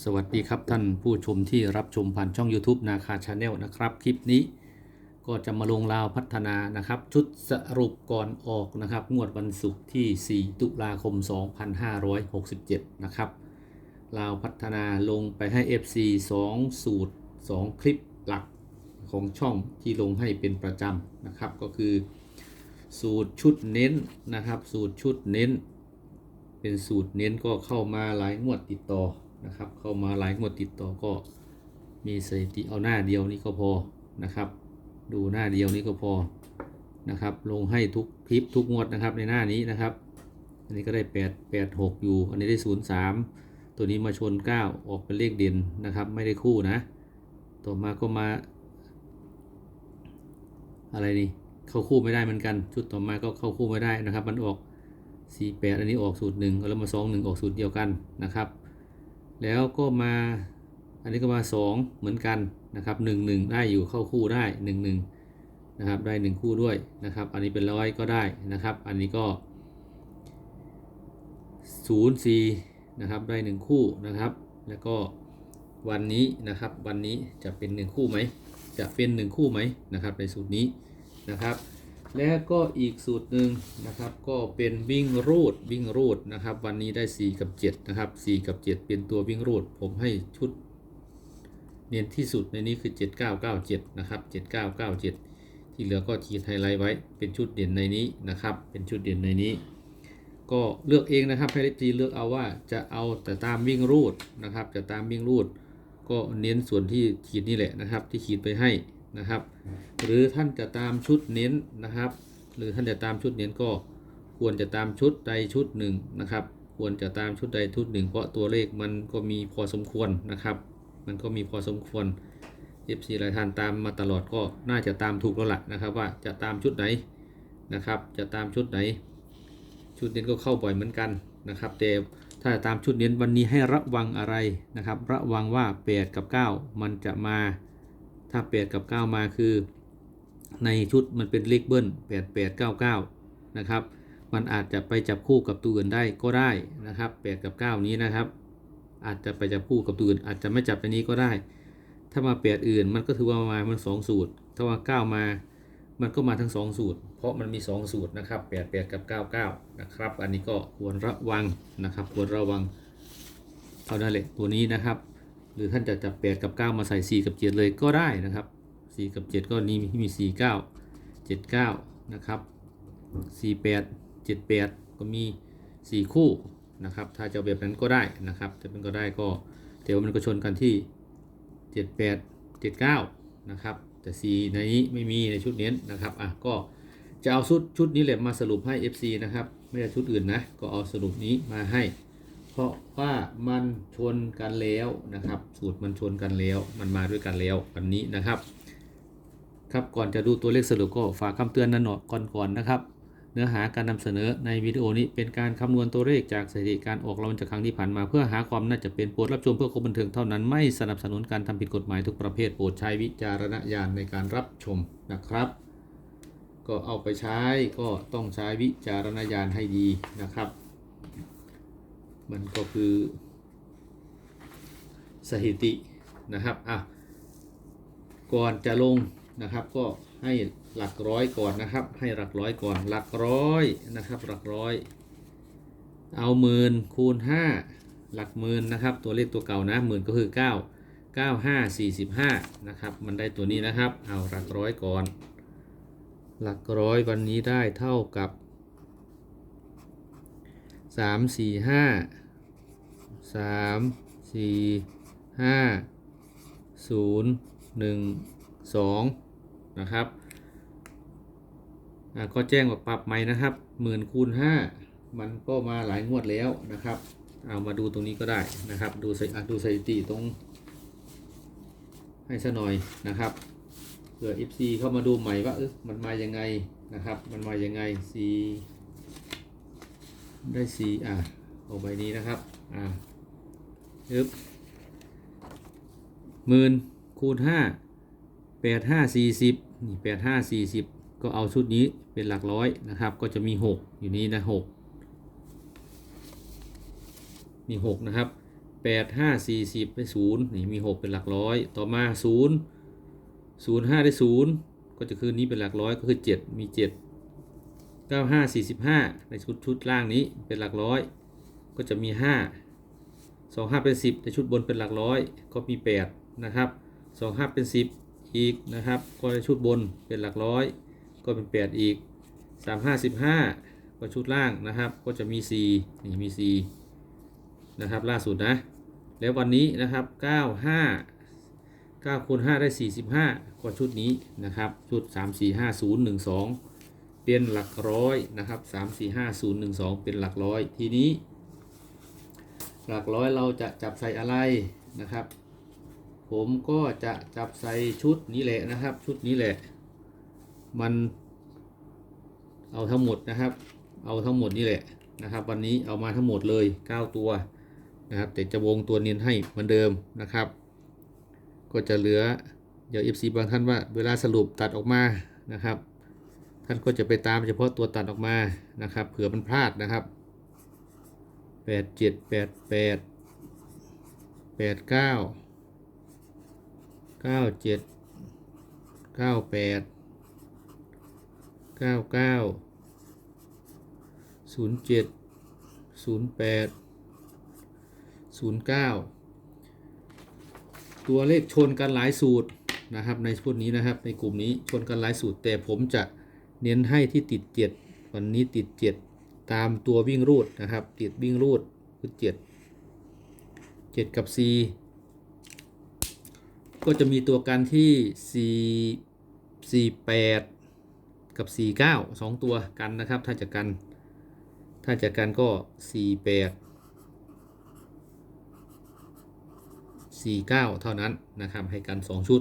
สวัสดีครับท่านผู้ชมที่รับชมผ่านช่อง YouTube นาคาชาแนลนะครับ คลิปนี้ก็จะมาลงราวพัฒนานะครับ ชุดสรุปก่อนออกนะครับ งวดวันศุกร์ที่ 4 ตุลาคม 2567 นะครับราวพัฒนาลงไปให้ FC 2 สูตร 2 คลิปหลักของช่องที่ลงให้เป็นประจำนะครับ ก็คือ สูตรชุดเน้นนะครับ สูตรชุดเน้น เป็นสูตรเน้นก็เข้ามาหลายงวดติดต่อ นะครับ เข้ามาหลายงวดติดต่อก็มีสถิติเอาหน้าเดียวนี้ก็พอนะครับ ดูหน้าเดียวนี้ก็พอนะครับ ลงให้ทุกคลิปทุกงวดนะครับในหน้านี้นะครับ อันนี้ก็ได้ 8 8 6 อยู่ อันนี้ได้ 0 3 ตัวนี้มาชน 9 ออกเป็นเลขเด่นนะครับ ไม่ได้คู่นะ ต่อมาก็มา อะไรนี่เข้าคู่ไม่ได้เหมือนกัน ชุดต่อมาก็เข้าคู่ไม่ได้นะครับ มันออก 48 อันนี้ออกสูตรหนึ่งแล้วมา2 1 ออกสูตรเดียวกันนะครับ แล้วก็มาอันนี้ก็มา 2 เหมือนกันนะครับ1 1 ได้อยู่เข้าคู่ได้ 1 1นะครับได้ 1 คู่ด้วยนะครับ อันนี้เป็นร้อยก็ได้นะครับ อันนี้ก็ 0 4นะครับได้ 1 คู่นะครับ แล้วก็วันนี้นะครับ วันนี้จะเป็น 1 คู่ไหมจะเป็น 1 คู่ไหมนะครับในสูตรนี้นะครับ แล้วก็อีกสูตรหนึ่งนะครับก็เป็นวิ่งรูดวิ่งรูดนะครับ วันนี้ได้ 4 กับ 7 นะครับ 4 กับ 7 เป็นตัววิ่งรูด ผมให้ชุด เน้นที่สุดในนี้คือ 7997 นะครับ 7997 ที่เหลือก็ขีดไฮไลท์ไว้เป็นชุดเด่นในนี้นะครับ เป็นชุดเด่นในนี้ ก็เลือกเองนะครับให้จีเลือกเอาว่าจะเอาแต่ตามวิ่งรูดนะครับจะตามวิ่งรูด ก็เน้นส่วนที่ขีดนี่แหละนะครับ ที่ขีดไปให้ นะครับ หรือท่านจะตามชุดเน้นนะครับ หรือท่านจะตามชุดเน้นก็ควรจะตามชุดใดชุดหนึ่งนะครับ ควรจะตามชุดใดชุดหนึ่ง เพราะตัวเลขมันก็มีพอสมควรนะครับ มันก็มีพอสมควร FC หลายท่านตามมาตลอดก็น่าจะตามถูกแล้วล่ะนะครับว่าจะตามชุดไหนนะครับ จะตามชุดไหน ชุดเน้นก็เข้าบ่อยเหมือนกันนะครับแต่ถ้าตามชุดเน้นวันนี้ให้ระวังอะไรนะครับ ระวังว่า 8 กับ 9 มันจะมา ถ้า 8 กับ 9 มาคือ ในชุดมันเป็นเลขเบิ้ล8 8 9 9 นะครับ มันอาจจะไปจับคู่กับตัวอื่นได้ก็ได้นะครับ 8 กับ 9 นี้นะครับ อาจจะไปจับคู่กับตัวอื่น อาจจะไม่จับในนี้ก็ได้ ถ้ามา 8 อื่นมันก็ถือว่ามามัน 2 สูตร ถ้าว่า 9 มามันก็มาทั้ง 2 สูตร เพราะมันมี 2 สูตรนะครับ 8 8 กับ 99 นะครับ อันนี้ก็ควรระวังนะครับ ควรระวังเท่านั้นแหละตัวนี้นะครับ หรือท่านจะจับ8กับ9มาใส่4กับ7เลยก็ได้นะครับ4กับ7ก็นี้มี4 9 7 9นะครับ48 78ก็มี4คู่นะครับ ถ้าจะแบบนั้นก็ได้นะครับจะเป็นก็ได้ก็แต่ว่ามันก็ชนกันที่78 79นะครับแต่4ในนี้ไม่มีในชุดเน้นนะครับอะก็จะเอาชุดชุดนี้แหละมาสรุปให้ FC นะครับ ไม่ใช่ชุดอื่นนะ ก็เอาสรุปนี้มาให้ เพราะว่ามันชนกันแล้วนะครับ สูตรมันชนกันแล้ว มันมาด้วยกันแล้ววันนี้นะครับ ครับก่อนจะดูตัวเลขสรุปก็ฝากคำเตือนนันหนอก่อนก่อนๆนะครับ เนื้อหาการนำเสนอในวิดีโอนี้เป็นการคำนวณตัวเลขจากสถิติการออกรางวัลจากครั้งที่ผ่านมาเพื่อหาความน่าจะเป็นโปรดรับชมเพื่อความบันเทิงเท่านั้นไม่สนับสนุนการทำผิดกฎหมายทุกประเภทโปรดใช้วิจารณญาณในการรับชมนะครับ ก็เอาไปใช้ก็ต้องใช้วิจารณญาณให้ดีนะครับ มันก็คือสถิตินะครับอะก่อนจะลงนะครับก็ให้หลักร้อยก่อนนะครับ ให้หลักร้อยก่อนหลักร้อยนะครับ หลักร้อย เอาหมื่นคูณห้าหลักหมื่นนะครับ ตัวเลขตัวเก่านะหมื่นก็คือเก้าเก้าห้าสี่สิบห้านะครับมันได้ตัวนี้นะครับ เอาหลักร้อยก่อน หลักร้อยวันนี้ได้เท่ากับสาม สามสี่ห้าศูนย์หนึ่งสองนะครับอ่าก็แจ้งว่าปรับใหม่นะครับหมื่นคูณห้ามันก็มาหลายงวดแล้วนะครับ เอามาดูตรงนี้ก็ได้นะครับ ดูสถิอะดูสถิติตรง ให้ซะหน่อยนะครับเผื่อ FC เข้ามาดูใหม่ว่าเออมันมายังไงนะครับ มันมายังไง C ได้ C อะเอาใบนี้นะครับอ่าึบหมื่นคูณห้าแปดห้าสี่สิบนี่แปดห้าสี่สิบก็เอาชุดนี้เป็นหลักร้อยนะครับ ก็จะมีหกอยู่นี้นะหกมีหกนะครับแปดห้าสี่สิบได้ศูนย์นี่มีหกเป็นหลักร้อย ต่อมาศูนย์ศูนย์ห้าได้ศูนย์ก็จะคือนี้เป็นหลักร้อยก็คือเจ็ดมีเจ็ดเก้าห้าสี่สิบห้าในชุดชุดล่างนี้เป็นหลักร้อย ก็จะมีห้า สองห้าเป็นสิบในชุดบนเป็นหลักร้อยก็มีแปดนะครับสองห้าเป็นสิบอีกนะครับ ก็ในชุดบนเป็นหลักร้อยก็เป็นแปดอีกสามห้าสิบห้าก็ชุดล่างนะครับ ก็จะมีสี่นี่มีสี่นะครับ ล่าสุดนะ แล้ววันนี้นะครับ 95 9คูณ5ได้ 45 ก็ชุดนี้นะครับ ชุด 3 4 5 0 1 2 เป็นหลักร้อยนะครับ 3 4 5 0 1 2 เป็นหลักร้อยทีนี้ หลักร้อยเราจะจับใส่อะไรนะครับ ผมก็จะจับใส่ชุดนี้แหละนะครับ ชุดนี้แหละ มันเอาทั้งหมดนะครับ เอาทั้งหมดนี่แหละนะครับ วันนี้เอามาทั้งหมดเลย 9 ตัวนะครับ แต่จะวงตัวเนียนให้เหมือนเดิมนะครับ ก็จะเหลือเดี๋ยว FC บางท่านว่า เวลาสรุปตัดออกมานะครับ ท่านก็จะไปตามเฉพาะตัวตัดออกมานะครับ เผื่อมันพลาดนะครับ แปดเจ็ดแปดแปดแปดเก้าเก้าเจ็ดเก้าแปดเก้าเก้าศูนย์เจ็ดศูนย์แปด09ตัวเลขชนกันหลายสูตรนะครับในพวกนี้นะครับในกลุ่มนี้ชนกันหลายสูตรแต่ผมจะเน้นให้ที่ติด7วันนี้ติด7 ตามตัววิ่งรูดนะครับ ติดวิ่งรูดคือ7 7กับ C ก็จะมีตัวกันที่ C 48 กับ 49 2 ตัวกันนะครับ ถ้าจะกัน ถ้าจะกันก็ 48 49 เท่านั้นนะครับ ให้กัน 2 ชุด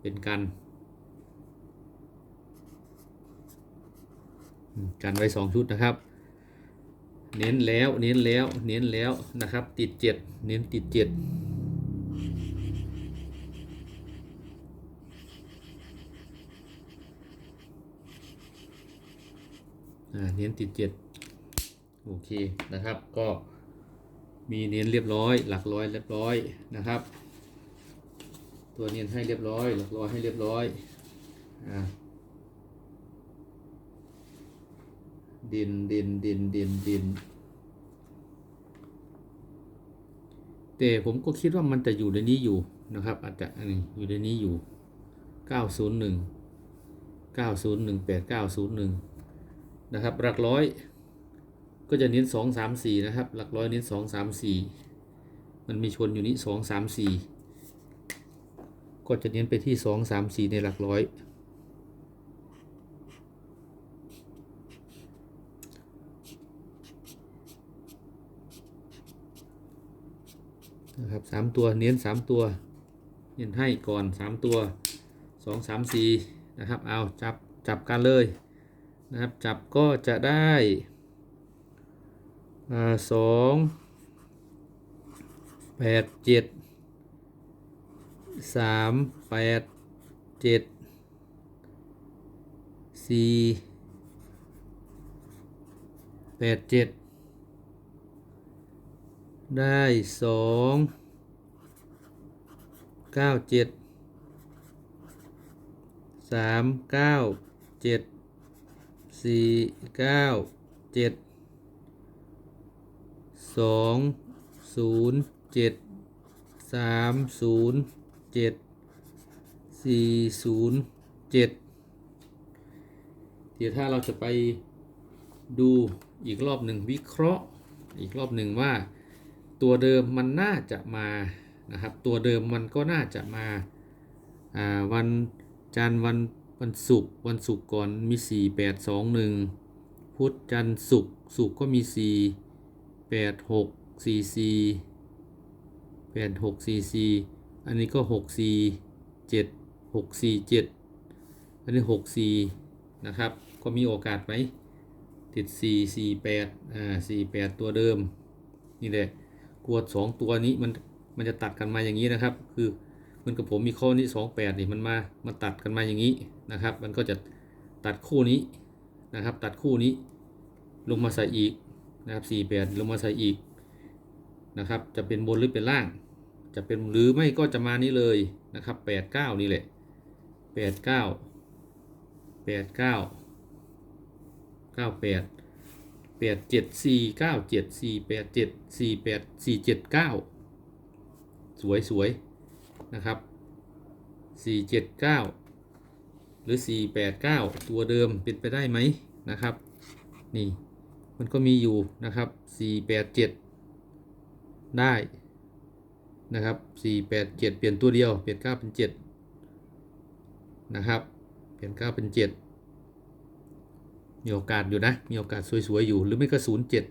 เป็นกัน กันไว้ 2 ชุดนะครับ เน้นแล้วเน้นแล้วเน้นแล้วนะครับ ติด7เน้นติด7อ่าเน้นติด7โอเคนะครับก็มีเน้นเรียบร้อย หลักร้อยเรียบร้อยนะครับ ตัวเน้นให้เรียบร้อย หลักร้อยให้เรียบร้อยอ่า ดินดินดินดินดิน แต่ผมก็คิดว่ามันจะอยู่ในนี้อยู่นะครับ อาจจะอันนี้อยู่ในนี้อยู่ 901 901 8901 นะครับ หลักร้อยก็จะเน้นสองสามสี่นะครับ หลักร้อยเน้นสองสามสี่มันมีชนอยู่นี้สองสามสี่ก็จะเน้นไปที่สองสามสี่ในหลักร้อย นะครับสามตัวเน้นสามตัว เน้นให้ก่อนสามตัวสองสามสี่นะครับเอาจับจับกันเลยนะครับจับก็จะได้สองแปดเจ็ดสามแปดเจ็ดสี่แปดเจ็ดได้สอง เก้าเจ็ดสามเก้าเจ็ดสี่เก้าเจ็ดสองศูนย์เจ็ดสามศูนย์เจ็ดสี่ศูนย์เจ็ดเดี๋ยวถ้าเราจะไปดูอีกรอบหนึ่งวิเคราะห์อีกรอบหนึ่งว่าตัวเดิมมันน่าจะมา นะครับ ตัวเดิมมันก็น่าจะมาวันจันทร์วันวันศุกร์วันศุกร์ก่อนมีสี่แปดสองหนึ่งพุธจันทร์ศุกร์ศุกร์ก็มีสี่แปดหกสี่สี่แปดหกสี่สี่อันนี้ก็หกสี่เจ็ดหกสี่เจ็ดอันนี้หกสี่นะครับ ก็มีโอกาสไหมติดสี่สี่แปดอ่าสี่แปดตัวเดิม นี่แหละกวดสองตัวนี้มัน มันจะตัดกันมาอย่างนี้นะครับ คือเหมันกับผมมีข้อนี้สองแปดนี่มันมามาตัดกันมาอย่างนี้นะครับ มันก็จะตัดคู่นี้นะครับ ตัดคู่นี้ลงมาใส่อีกนะครับ48ลงมาใส่อีกนะครับ จะเป็นบนหรือเป็นล่าง จะเป็นหรือไม่ก็จะมานี้เลยนะครับแปดเก้านี่แหละแปดเก้าแปดเก้าเก้าแปดแปดเจ็ด สวยสวยนะครับสี่เจ็ดเก้าหรือสี่แปดเก้าตัวเดิมเป็นไปได้ไหมนะครับ นี่มันก็มีอยู่นะครับสี่แปดเจ็ดได้นะครับสี่แปดเจ็ดเปลี่ยนตัวเดียว เปลี่ยนเก้าเป็นเจ็ดนะครับ เปลี่ยนเก้าเป็นเจ็ดมีโอกาสอยู่นะ มีโอกาสสวยๆอยู่ หรือไม่ก็ศูนย์เจ็ด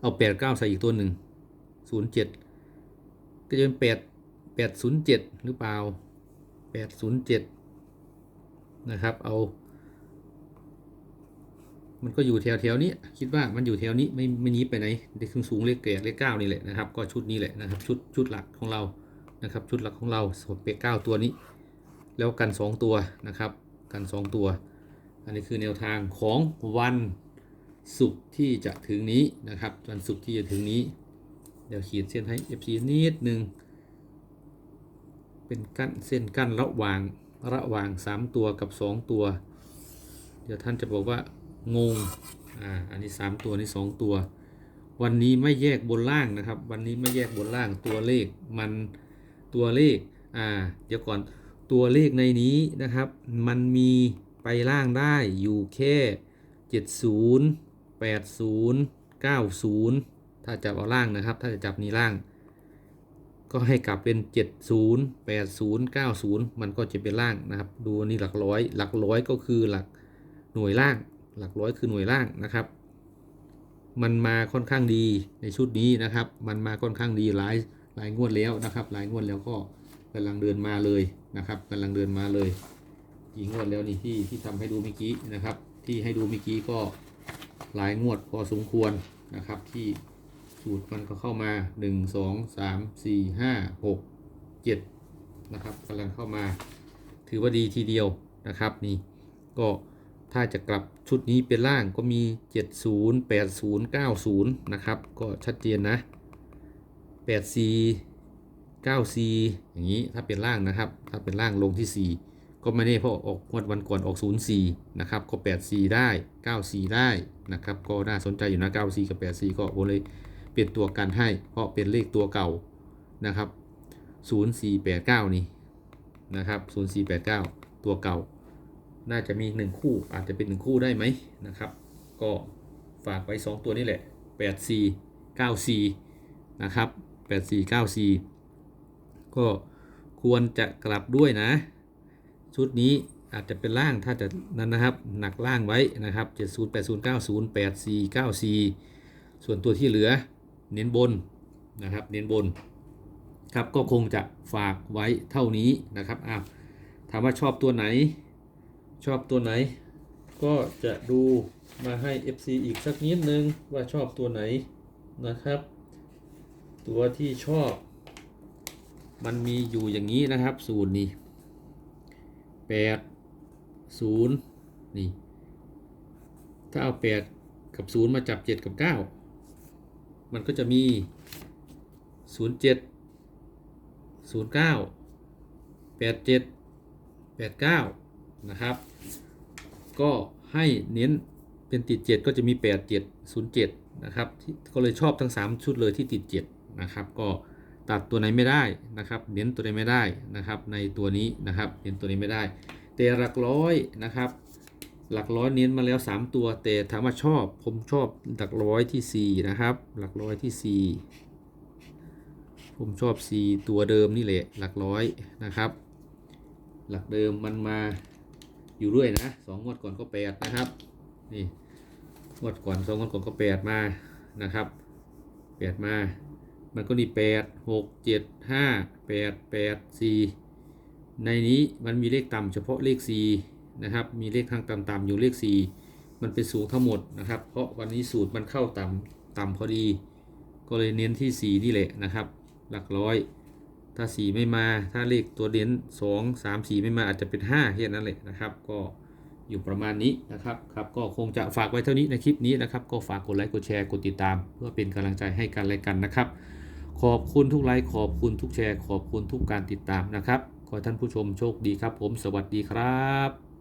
เอาแปดเก้าใส่อีกตัวหนึ่งศูนย์เจ็ด ก็จะเป็นแปดแปดศูนย์เจ็ดหรือเปล่าแปดศูนย์เจ็ดนะครับเอา มันก็อยู่แถวแถวๆนี้ คิดว่ามันอยู่แถวนี้ไม่ไม่หนี้ไปไหนเด็กสูงเลขแก่เลขเก้านี่แหละนะครับ ก็ชุดนี้แหละนะครับ ชุดชุดหลักของเรานะครับ ชุดหลักของเราสเปกเก้าตัวนี้ แล้วกัน 2 ตัวนะครับ กัน 2 ตัว อันนี้คือแนวทางของวันศุกร์ที่จะถึงนี้นะครับวันศุกร์ที่จะถึงนี้ ดี๋ยวขีดเส้นให้ FC นิดหนึ่งเป็นกั้นเส้นกั้นระหว่างระหว่าง 3 ตัวกับ 2 ตัว เดี๋ยวท่านจะบอกว่างงอ่าอันนี้ 3 ตัวนี้ 2 ตัว วันนี้ไม่แยกบนล่างนะครับ วันนี้ไม่แยกบนล่างตัวเลขมันตัวเลขอ่าเดี๋ยวก่อนตัวเลขในนี้นะครับ มันมีไปล่างได้อยู่แค่ 70 80 90 ถ้าจับเอาล่างนะครับ ถ้าจะจับนี้ล่าง ก็ให้กลับเป็น 70 80 90 มันก็จะเป็นล่างนะครับ ดูนนี้หลักร้อย หลักร้อยก็คือหลักหน่วยล่าง หลักร้อยคือหน่วยล่างนะครับ มันมาค่อนข้างดีในชุดนี้นะครับ มันมาค่อนข้างดีหลายหลายงวดแล้วนะครับ หลายงวดแล้วก็กำลังเดินมาเลยนะครับกำลังเดินมาเลยกี่งวดแล้วนี่ที่ที่ทำให้ดูเมื่อกี้นะครับ ที่ให้ดูเมื่อกี้ก็หลายงวดพอสมควรนะครับที่ สูตรมันก็เข้ามา 1 2 3 4 5 6 7 นะครับกำลังเข้ามา ถือว่าดีทีเดียวนะครับนี่ก็ถ้าจะกลับชุดนี้เป็นล่างก็มี 70 80 90 นะครับ ก็ชัดเจนนะ84 94อย่างนี้ถ้าเป็นล่างนะครับ ถ้าเป็นล่างลงที่ 4 ก็ไม่แน่เพราะออกงวดวันก่อนออก 04 นะครับ ก็84ได้94ได้นะครับ ก็น่าสนใจอยู่นะ94กับ84ก็โอเลย เปลี่ยนตัวกันให้ เพราะเป็นเลขตัวเก่านะครับ 0489 นี่นะครับ 0489 ตัวเก่า น่าจะมี 1 คู่ อาจจะเป็น 1 คู่ได้ไหมนะครับ ก็ฝากไว้ 2 ตัวนี้แหละ 84 94 นะครับ 84 94 ก็ควรจะกลับด้วยนะ ชุดนี้อาจจะเป็นล่างถ้าจะนั้นนะครับ หนักล่างไว้นะครับ 70 80 90 84 94 ส่วนตัวที่เหลือ เน้นบนนะครับเน้นบนครับก็คงจะฝากไว้เท่านี้นะครับอ้าวถามว่าชอบตัวไหน ชอบตัวไหน ก็จะดูมาให้ FC อีกสักนิดนึงว่าชอบตัวไหนนะครับ ตัวที่ชอบ มันมีอยู่อย่างนี้นะครับศูนย์นี่แปดศูนย์นี่ถ้าเอาแปดกับศูนย์มาจับเจ็ดกับเก้า มันก็จะมีศูนย์เจ็ดศูนะครับ ก็ให้เน้นเป็นติด 7 ก็จะมี 8 7 0 7 นะครับ ก็เลยชอบทั้ง 3 ชุดเลยที่ติด 7 นะครับ ก็ตัดตัวไหนไม่ได้นะครับ เน้นตัวไหนไม่ได้นะครับ ในตัวนี้นะครับ เน้นตัวนี้ไม่ได้ แต่หลักร้อยนะครับ หลักร้อยเน้นมาแล้ว 3 ตัว แต่ถามว่าชอบผมชอบหลักร้อยที่ 4 นะครับ หลักร้อยที่ 4 ผมชอบ 4 ตัวเดิมนี่แหละหลักร้อยนะครับ หลักเดิมมันมาอยู่ด้วยนะสองงวดก่อนก็แปดนะครับนี่งวดก่อนสองงวดก่อนก็แปดมานะครับแปดมา มันก็นี่แปดหกเจ็ดห้าแปดแปดสี่ในนี้มันมีเลขต่ำเฉพาะเลขสี่ นะครับ มีเลขทางต่ำๆอยู่เลขสี่มันเป็นสูงทั้งหมดนะครับ เพราะวันนี้สูตรมันเข้าต่ำต่ำพอดี ก็เลยเน้นที่สี่นี่แหละนะครับ หลักร้อย ถ้าสีไม่มา ถ้าเลขตัวเด่นสองสามสีไม่มาอาจจะเป็นห้าแค่นั้นแหละนะครับ ก็อยู่ประมาณนี้นะครับครับ ก็คงจะฝากไว้เท่านี้ในคลิปนี้นะครับ ก็ฝากกดไลค์กดแชร์กดติดตาม เพื่อเป็นกำลังใจให้กันและกันนะครับ ขอบคุณทุกไลค์ขอบคุณทุกแชร์ ขอบคุณทุกการติดตามนะครับขอท่านผู้ชมโชคดีครับผม สวัสดีครับ